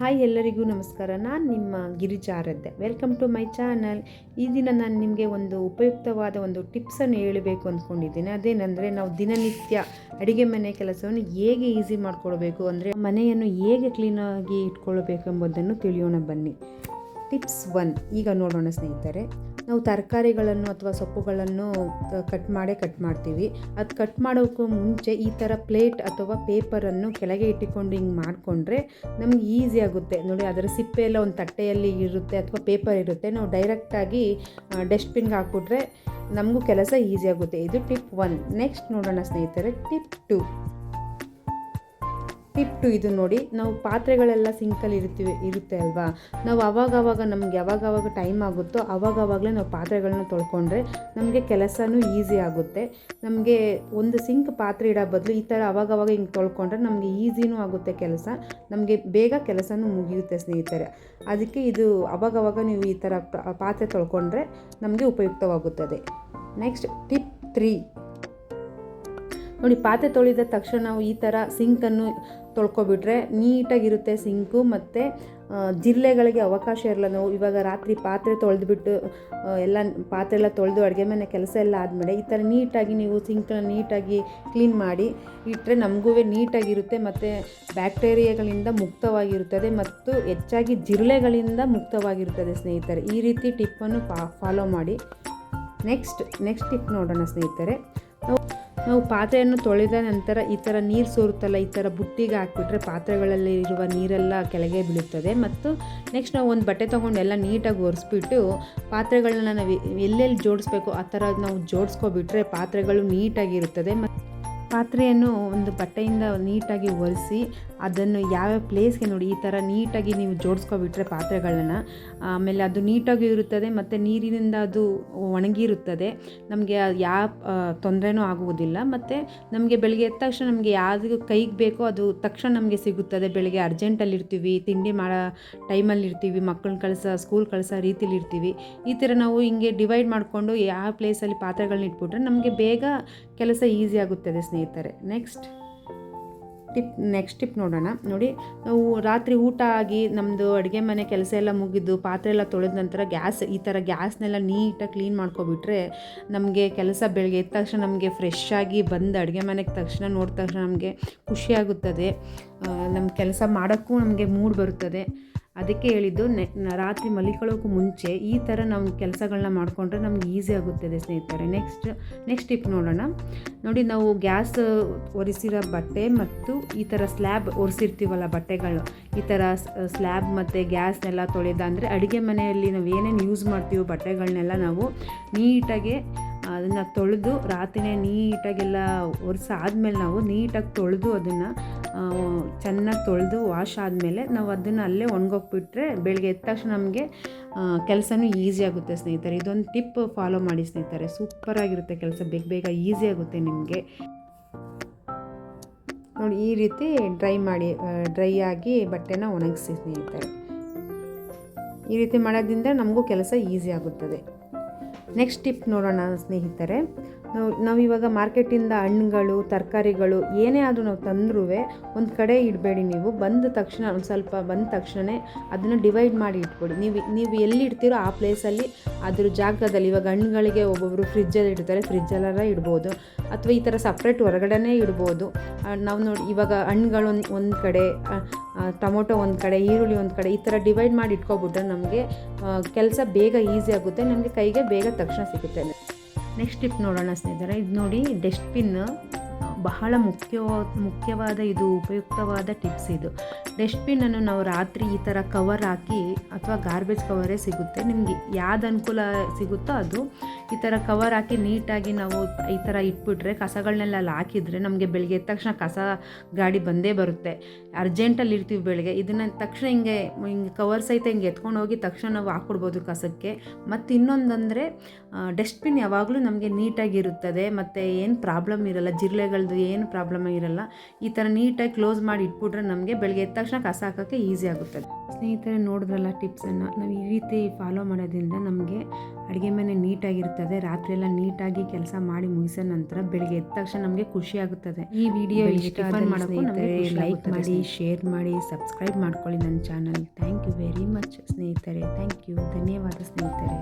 Hi ಎಲ್ಲರಿಗೂ ನಮಸ್ಕಾರ. ನಾನು ನಿಮ್ಮ Girija Aradhya welcome to my channel ಈ ದಿನ ನಾನು ನಿಮಗೆ ಒಂದು ಉಪಯುಕ್ತವಾದ ಒಂದು ಟಿಪ್ಸನ್ನು ಹೇಳಬೇಕು ಅಂದ್ಕೊಂಡಿದ್ದೀನಿ. ಅದೇನೆಂದರೆ ನಾವು ದಿನನಿತ್ಯ ಅಡುಗೆ ಮನೆ ಕೆಲಸವನ್ನು ಹೇಗೆ ಈಸಿ ಮಾಡಿಕೊಳ್ಬೇಕು ಅಂದರೆ ಮನೆಯನ್ನು ಹೇಗೆ ಕ್ಲೀನಾಗಿ ಇಟ್ಕೊಳ್ಬೇಕು ಎಂಬುದನ್ನು ತಿಳಿಯೋಣ ಬನ್ನಿ. ಟಿಪ್ಸ್ ಒನ್ ಈಗ ನೋಡೋಣ ಸ್ನೇಹಿತರೆ. ನಾವು ತರಕಾರಿಗಳನ್ನು ಅಥವಾ ಸೊಪ್ಪುಗಳನ್ನು ಕಟ್ ಮಾಡೇ ಕಟ್ ಮಾಡ್ತೀವಿ. ಅದು ಕಟ್ ಮಾಡೋಕ್ಕೂ ಮುಂಚೆ ಈ ಥರ ಪ್ಲೇಟ್ ಅಥವಾ ಪೇಪರನ್ನು ಕೆಳಗೆ ಇಟ್ಟುಕೊಂಡು ಹಿಂಗೆ ಮಾಡಿಕೊಂಡ್ರೆ ನಮ್ಗೆ ಈಸಿ ಆಗುತ್ತೆ. ನೋಡಿ, ಅದರ ಸಿಪ್ಪೆ ಎಲ್ಲ ಒಂದು ತಟ್ಟೆಯಲ್ಲಿ ಇರುತ್ತೆ ಅಥವಾ ಪೇಪರ್ ಇರುತ್ತೆ. ನಾವು ಡೈರೆಕ್ಟಾಗಿ ಡಸ್ಟ್ಬಿನ್ಗೆ ಹಾಕ್ಬಿಟ್ರೆ ನಮಗೂ ಕೆಲಸ ಈಸಿ ಆಗುತ್ತೆ. ಇದು ಟಿಪ್ ಒನ್ ನೆಕ್ಸ್ಟ್ ನೋಡೋಣ ಸ್ನೇಹಿತರೆ ಟಿಪ್ ಟು ಟಿಪ್ ಟು ಇದು ನೋಡಿ, ನಾವು ಪಾತ್ರೆಗಳೆಲ್ಲ ಸಿಂಕಲ್ಲಿ ಇರ್ತೀವಿ, ಇರುತ್ತೆ ಅಲ್ವಾ? ನಾವು ಅವಾಗವಾಗ ನಮ್ಗೆ ಯಾವಾಗವಾಗ ಟೈಮ್ ಆಗುತ್ತೋ, ಅವಾಗವಾಗಲೇ ನಾವು ಪಾತ್ರೆಗಳನ್ನ ತೊಳ್ಕೊಂಡ್ರೆ ನಮಗೆ ಕೆಲಸನೂ ಈಸಿ ಆಗುತ್ತೆ. ನಮಗೆ ಒಂದು ಸಿಂಕ್ ಪಾತ್ರೆ ಇಡೋ ಬದಲು ಈ ಥರ ಅವಾಗವಾಗ ಹಿಂಗೆ ತೊಳ್ಕೊಂಡ್ರೆ ನಮಗೆ ಈಸಿನೂ ಆಗುತ್ತೆ ಕೆಲಸ, ನಮಗೆ ಬೇಗ ಕೆಲಸನೂ ಮುಗಿಯುತ್ತೆ ಸ್ನೇಹಿತರೆ. ಅದಕ್ಕೆ ಇದು ಅವಾಗವಾಗ ನೀವು ಈ ಥರ ಪಾತ್ರೆ ತೊಳ್ಕೊಂಡ್ರೆ ನಮಗೆ ಉಪಯುಕ್ತವಾಗುತ್ತದೆ. ನೆಕ್ಸ್ಟ್ ಟಿಪ್ ತ್ರೀ ನೋಡಿ, ಪಾತ್ರೆ ತೊಳೆದ ತಕ್ಷಣ ನಾವು ಈ ಥರ ಸಿಂಕನ್ನು ತೊಳ್ಕೊಬಿಟ್ರೆ ನೀಟಾಗಿರುತ್ತೆ ಸಿಂಕು ಮತ್ತು ಜಿರಳೆಗಳಿಗೆ ಅವಕಾಶ ಇರಲ್ಲ. ನಾವು ಇವಾಗ ರಾತ್ರಿ ಪಾತ್ರೆ ತೊಳೆದ್ಬಿಟ್ಟು ಎಲ್ಲ ಪಾತ್ರೆ ಎಲ್ಲ ತೊಳೆದು ಅಡುಗೆ ಮನೆ ಕೆಲಸ ಎಲ್ಲ ಆದಮೇಲೆ ಈ ಥರ ನೀಟಾಗಿ ನೀವು ಸಿಂಕ್ನ ನೀಟಾಗಿ ಕ್ಲೀನ್ ಮಾಡಿ ಇಟ್ಟರೆ ನಮಗೂ ನೀಟಾಗಿರುತ್ತೆ ಮತ್ತು ಬ್ಯಾಕ್ಟೀರಿಯಾಗಳಿಂದ ಮುಕ್ತವಾಗಿರುತ್ತದೆ ಮತ್ತು ಹೆಚ್ಚಾಗಿ ಜಿರಳೆಗಳಿಂದ ಮುಕ್ತವಾಗಿರುತ್ತದೆ ಸ್ನೇಹಿತರೆ. ಈ ರೀತಿ ಟಿಪ್ಪನ್ನು ಫಾಲೋ ಮಾಡಿ. ನೆಕ್ಸ್ಟ್ ನೆಕ್ಸ್ಟ್ ಟಿಪ್ ನೋಡೋಣ ಸ್ನೇಹಿತರೆ. ನಾವು ಪಾತ್ರೆಯನ್ನು ತೊಳೆದ ನಂತರ ಈ ಥರ ನೀರು ಸೋರುತ್ತಲ್ಲ, ಈ ಥರ ಬುಟ್ಟಿಗೆ ಹಾಕಿಬಿಟ್ರೆ ಪಾತ್ರೆಗಳಲ್ಲಿ ಇರುವ ನೀರೆಲ್ಲ ಕೆಳಗೆ ಬೀಳುತ್ತದೆ. ಮತ್ತು ನೆಕ್ಸ್ಟ್ ನಾವು ಒಂದು ಬಟ್ಟೆ ತೊಗೊಂಡು ಎಲ್ಲ ನೀಟಾಗಿ ಒರೆಸ್ಬಿಟ್ಟು ಪಾತ್ರೆಗಳನ್ನ ನಾವು ಎಲ್ಲೆಲ್ಲಿ ಜೋಡಿಸ್ಬೇಕು, ಆ ಥರ ನಾವು ಜೋಡಿಸ್ಕೊಬಿಟ್ರೆ ಪಾತ್ರೆಗಳು ನೀಟಾಗಿರುತ್ತದೆ. ಮತ್ತು ಪಾತ್ರೆಯನ್ನು ಒಂದು ಬಟ್ಟೆಯಿಂದ ನೀಟಾಗಿ ಒರೆಸಿ ಅದನ್ನು ಯಾವ್ಯಾವ ಪ್ಲೇಸ್ಗೆ ನೋಡಿ ಈ ಥರ ನೀಟಾಗಿ ನೀವು ಜೋಡಿಸ್ಕೊಬಿಟ್ರೆ ಪಾತ್ರೆಗಳನ್ನ, ಆಮೇಲೆ ಅದು ನೀಟಾಗಿ ಇರುತ್ತದೆ ಮತ್ತು ನೀರಿನಿಂದ ಅದು ಒಣಗಿರುತ್ತದೆ. ನಮಗೆ ಯಾವ ತೊಂದರೆನೂ ಆಗುವುದಿಲ್ಲ. ಮತ್ತು ನಮಗೆ ಬೆಳಗ್ಗೆ ಎದ್ದ ತಕ್ಷಣ ನಮಗೆ ಯಾವುದು ಕೈಗೆ ಬೇಕೋ ಅದು ತಕ್ಷಣ ನಮಗೆ ಸಿಗುತ್ತದೆ. ಬೆಳಗ್ಗೆ ಅರ್ಜೆಂಟಲ್ಲಿ ಇರ್ತೀವಿ, ತಿಂಡಿ ಮಾಡೋ ಟೈಮಲ್ಲಿ ಇರ್ತೀವಿ ಮಕ್ಕಳನ್ನ ಕಳಿಸೋ ಸ್ಕೂಲ್ ಕಳಿಸೋ ರೀತಿಲಿ ಇರ್ತೀವಿ. ಈ ಥರ ನಾವು ಹಿಂಗೆ ಡಿವೈಡ್ ಮಾಡಿಕೊಂಡು ಯಾವ ಪ್ಲೇಸಲ್ಲಿ ಪಾತ್ರೆಗಳನ್ನ ಇಟ್ಬಿಟ್ರೆ ನಮಗೆ ಬೇಗ ಕೆಲಸ ಈಸಿ ಆಗುತ್ತದೆ ಸ್ನೇಹಿತರೆ. ನೆಕ್ಸ್ಟ್ ಟಿಪ್ ನೆಕ್ಸ್ಟ್ ಟಿಪ್ ನೋಡೋಣ. ನೋಡಿ, ನಾವು ರಾತ್ರಿ ಊಟ ಆಗಿ ನಮ್ಮದು ಅಡುಗೆ ಮನೆ ಕೆಲಸ ಎಲ್ಲ ಮುಗಿದು ಪಾತ್ರೆ ಎಲ್ಲ ತೊಳೆದ ನಂತರ ಗ್ಯಾಸ್, ಈ ಥರ ಗ್ಯಾಸ್ನೆಲ್ಲ ನೀಟಾಗಿ ಕ್ಲೀನ್ ಮಾಡ್ಕೊಬಿಟ್ರೆ ನಮಗೆ ಕೆಲಸ ಬೆಳಗ್ಗೆ ಎದ್ದ ತಕ್ಷಣ ನಮಗೆ ಫ್ರೆಶ್ ಆಗಿ ಬಂದು ಅಡುಗೆ ಮನೆಗೆ ತಕ್ಷಣ, ನೋಡಿದ ತಕ್ಷಣ ನಮಗೆ ಖುಷಿಯಾಗುತ್ತದೆ ನಮ್ಮ ಕೆಲಸ ಮಾಡೋಕ್ಕೂ ನಮಗೆ ಮೂಡ್ ಬರುತ್ತದೆ. ಅದಕ್ಕೆ ಹೇಳಿದ್ದು, ನೆ ರಾತ್ರಿ ಮಲಿಕೊಳ್ಳೋಕ್ಕೂ ಮುಂಚೆ ಈ ಥರ ನಾವು ಕೆಲಸಗಳನ್ನ ಮಾಡಿಕೊಂಡ್ರೆ ನಮ್ಗೆ ಈಸಿ ಆಗುತ್ತದೆ ಸ್ನೇಹಿತರೆ. ನೆಕ್ಸ್ಟ್ ನೆಕ್ಸ್ಟ್ ಟಿಪ್ ನೋಡೋಣ. ನೋಡಿ, ನಾವು ಗ್ಯಾಸ್ ಒರೆಸಿರೋ ಬಟ್ಟೆ ಮತ್ತು ಈ ಥರ ಸ್ಲ್ಯಾಬ್ ಒರೆಸಿರ್ತೀವಲ್ಲ ಬಟ್ಟೆಗಳು, ಈ ಥರ ಸ್ಲ್ಯಾಬ್ ಮತ್ತು ಗ್ಯಾಸ್ನೆಲ್ಲ ತೊಳೆದ ಅಂದರೆ ಅಡುಗೆ ಮನೆಯಲ್ಲಿ ನಾವು ಏನೇನು ಯೂಸ್ ಮಾಡ್ತೀವೋ ಬಟ್ಟೆಗಳನ್ನೆಲ್ಲ ನಾವು ನೀಟಾಗಿ ಅದನ್ನು ತೊಳೆದು ರಾತ್ರಿನೇ ನೀಟಾಗೆಲ್ಲ ಒರೆಸಾದ್ಮೇಲೆ ನಾವು ನೀಟಾಗಿ ತೊಳೆದು ಅದನ್ನು ಚೆನ್ನಾಗಿ ತೊಳೆದು ವಾಶ್ ಆದಮೇಲೆ ನಾವು ಅದನ್ನು ಅಲ್ಲೇ ಒಣಗೋಗ್ಬಿಟ್ರೆ ಬೆಳಗ್ಗೆ ಎದ್ದ ತಕ್ಷಣ ನಮಗೆ ಕೆಲಸನೂ ಈಸಿ ಆಗುತ್ತೆ ಸ್ನೇಹಿತರೆ. ಇದೊಂದು ಟಿಪ್ ಫಾಲೋ ಮಾಡಿ ಸ್ನೇಹಿತರೆ. ಸೂಪರಾಗಿರುತ್ತೆ ಕೆಲಸ. ಬೇಗ ಬೇಗ ಈಸಿ ಆಗುತ್ತೆ ನಿಮಗೆ. ನೋಡಿ, ಈ ರೀತಿ ಡ್ರೈ ಮಾಡಿ ಡ್ರೈ ಆಗಿ ಬಟ್ಟೆನ ಒಣಗಿಸಿ ಸ್ನೇಹಿತರೆ. ಈ ರೀತಿ ಮಾಡೋದ್ರಿಂದ ನಮಗೂ ಕೆಲಸ ಈಸಿ ಆಗುತ್ತದೆ. ನೆಕ್ಸ್ಟ್ ಟಿಪ್ ನೋಡೋಣ ಸ್ನೇಹಿತರೆ. ನಾವು ನಾವಿವಾಗ ಮಾರ್ಕೆಟಿಂದ ಹಣ್ಣುಗಳು, ತರಕಾರಿಗಳು ಏನೇ ಆದರೂ ನಾವು ತಂದ್ರೂ ಒಂದು ಕಡೆ ಇಡಬೇಡಿ ನೀವು. ಬಂದ ತಕ್ಷಣ ಒಂದು ಸ್ವಲ್ಪ ಬಂದ ತಕ್ಷಣ ಅದನ್ನು ಡಿವೈಡ್ ಮಾಡಿ ಇಟ್ಕೊಡಿ. ನೀವು ನೀವು ಎಲ್ಲಿ ಇಡ್ತೀರೋ ಆ ಪ್ಲೇಸಲ್ಲಿ ಅದ್ರ ಜಾಗದಲ್ಲಿ ಇವಾಗ ಹಣ್ಣುಗಳಿಗೆ ಒಬ್ಬೊಬ್ಬರು ಫ್ರಿಜ್ಜಲ್ಲಿ ಇಡ್ತಾರೆ. ಫ್ರಿಜ್ಜಲ್ಲೆಲ್ಲ ಇಡ್ಬೋದು. ಅಥವಾ ಈ ಥರ ಸಪ್ರೇಟ್ ಹೊರಗಡೆನೇ ಇಡ್ಬೋದು. ನಾವು ನೋಡಿ, ಇವಾಗ ಹಣ್ಣುಗಳು ಒಂದು ಒಂದು ಕಡೆ ಟೊಮೊಟೊ ಒಂದು ಕಡೆ, ಈರುಳ್ಳಿ ಒಂದು ಕಡೆ ಈ ಥರ ಡಿವೈಡ್ ಮಾಡಿ ಇಟ್ಕೊಬಿಟ್ರೆ ನಮಗೆ ಕೆಲಸ ಬೇಗ ಈಸಿ ಆಗುತ್ತೆ. ನಮಗೆ ಕೈಗೆ ಬೇಗ ತಕ್ಷಣ ಸಿಗುತ್ತೆ. ನೆಕ್ಸ್ಟ್ ಟಿಪ್ ನೋಡೋಣ ಸ್ನೇಹಿತರೆ. ಇದು ನೋಡಿ ಡಸ್ಟ್ಬಿನ್ ಬಹಳ ಮುಖ್ಯ, ಮುಖ್ಯವಾದ ಇದು, ಉಪಯುಕ್ತವಾದ ಟಿಪ್ಸ್ ಇದು. ಡಸ್ಟ್ಬಿನ್ನನ್ನು ನಾವು ರಾತ್ರಿ ಈ ಥರ ಕವರ್ ಹಾಕಿ ಅಥವಾ ಗಾರ್ಬೇಜ್ ಕವರೇ ಸಿಗುತ್ತೆ. ನಿಮಗೆ ಯಾವ್ದು ಅನುಕೂಲ ಸಿಗುತ್ತೋ ಅದು ಈ ಥರ ಕವರ್ ಹಾಕಿ ನೀಟಾಗಿ ನಾವು ಈ ಥರ ಇಟ್ಬಿಟ್ರೆ ಕಸಗಳನ್ನೆಲ್ಲ ಅಲ್ಲಿ ಹಾಕಿದರೆ ನಮಗೆ ಬೆಳಗ್ಗೆ ಎದ್ದ ತಕ್ಷಣ ಕಸ ಗಾಡಿ ಬಂದೇ ಬರುತ್ತೆ. ಅರ್ಜೆಂಟಲ್ಲಿ ಇರ್ತೀವಿ ಬೆಳಗ್ಗೆ. ಇದನ್ನು ತಕ್ಷಣ ಹಿಂಗೆ ಹಿಂಗೆ ಕವರ್ ಸಹಿತ ಹಿಂಗೆ ಎತ್ಕೊಂಡು ಹೋಗಿ ತಕ್ಷಣ ನಾವು ಹಾಕ್ಕೊಡ್ಬೋದು ಕಸಕ್ಕೆ. ಮತ್ತು ಇನ್ನೊಂದಂದರೆ ಡಸ್ಟ್ಬಿನ್ ಯಾವಾಗಲೂ ನಮಗೆ ನೀಟಾಗಿರುತ್ತದೆ ಮತ್ತು ಏನು ಪ್ರಾಬ್ಲಮ್ ಇರಲ್ಲ. ಜಿರಳೆಗಳು ಅದ್ರದ್ದು ಏನು ಪ್ರಾಬ್ಲಮ್ ಇರಲ್ಲ ಈ ಥರ ನೀಟಾಗಿ ಕ್ಲೋಸ್ ಮಾಡಿ ಇಟ್ಬಿಟ್ರೆ ನಮಗೆ ಬೆಳಗ್ಗೆ ಎದ್ದ ತಕ್ಷಣ ಕಸ ಹಾಕೋಕ್ಕೆ ಈಸಿ ಆಗುತ್ತೆ. ಸ್ನೇಹಿತರೆ ನೋಡಿದ್ರಲ್ಲ ಟಿಪ್ಸನ್ನು ನಾವು ಈ ರೀತಿ ಫಾಲೋ ಮಾಡೋದ್ರಿಂದ ನಮಗೆ ಅಡುಗೆ ಮನೆ ನೀಟಾಗಿರ್ತದೆ ರಾತ್ರಿ ಎಲ್ಲ ನೀಟಾಗಿ ಕೆಲಸ ಮಾಡಿ ಮುಗಿಸಿದ ನಂತರ ಬೆಳಗ್ಗೆ ಎದ್ದ ತಕ್ಷಣ ನಮಗೆ ಖುಷಿ ಆಗುತ್ತದೆ. ಈ ವಿಡಿಯೋ ಇಷ್ಟ ಲೈಕ್ ಮಾಡಿ ಶೇರ್ ಮಾಡಿ ಸಬ್ಸ್ಕ್ರೈಬ್ ಮಾಡ್ಕೊಳ್ಳಿ ನನ್ನ channel thank you very much ಸ್ನೇಹಿತರೆ. ಥ್ಯಾಂಕ್ ಯು ಧನ್ಯವಾದ ಸ್ನೇಹಿತರೆ.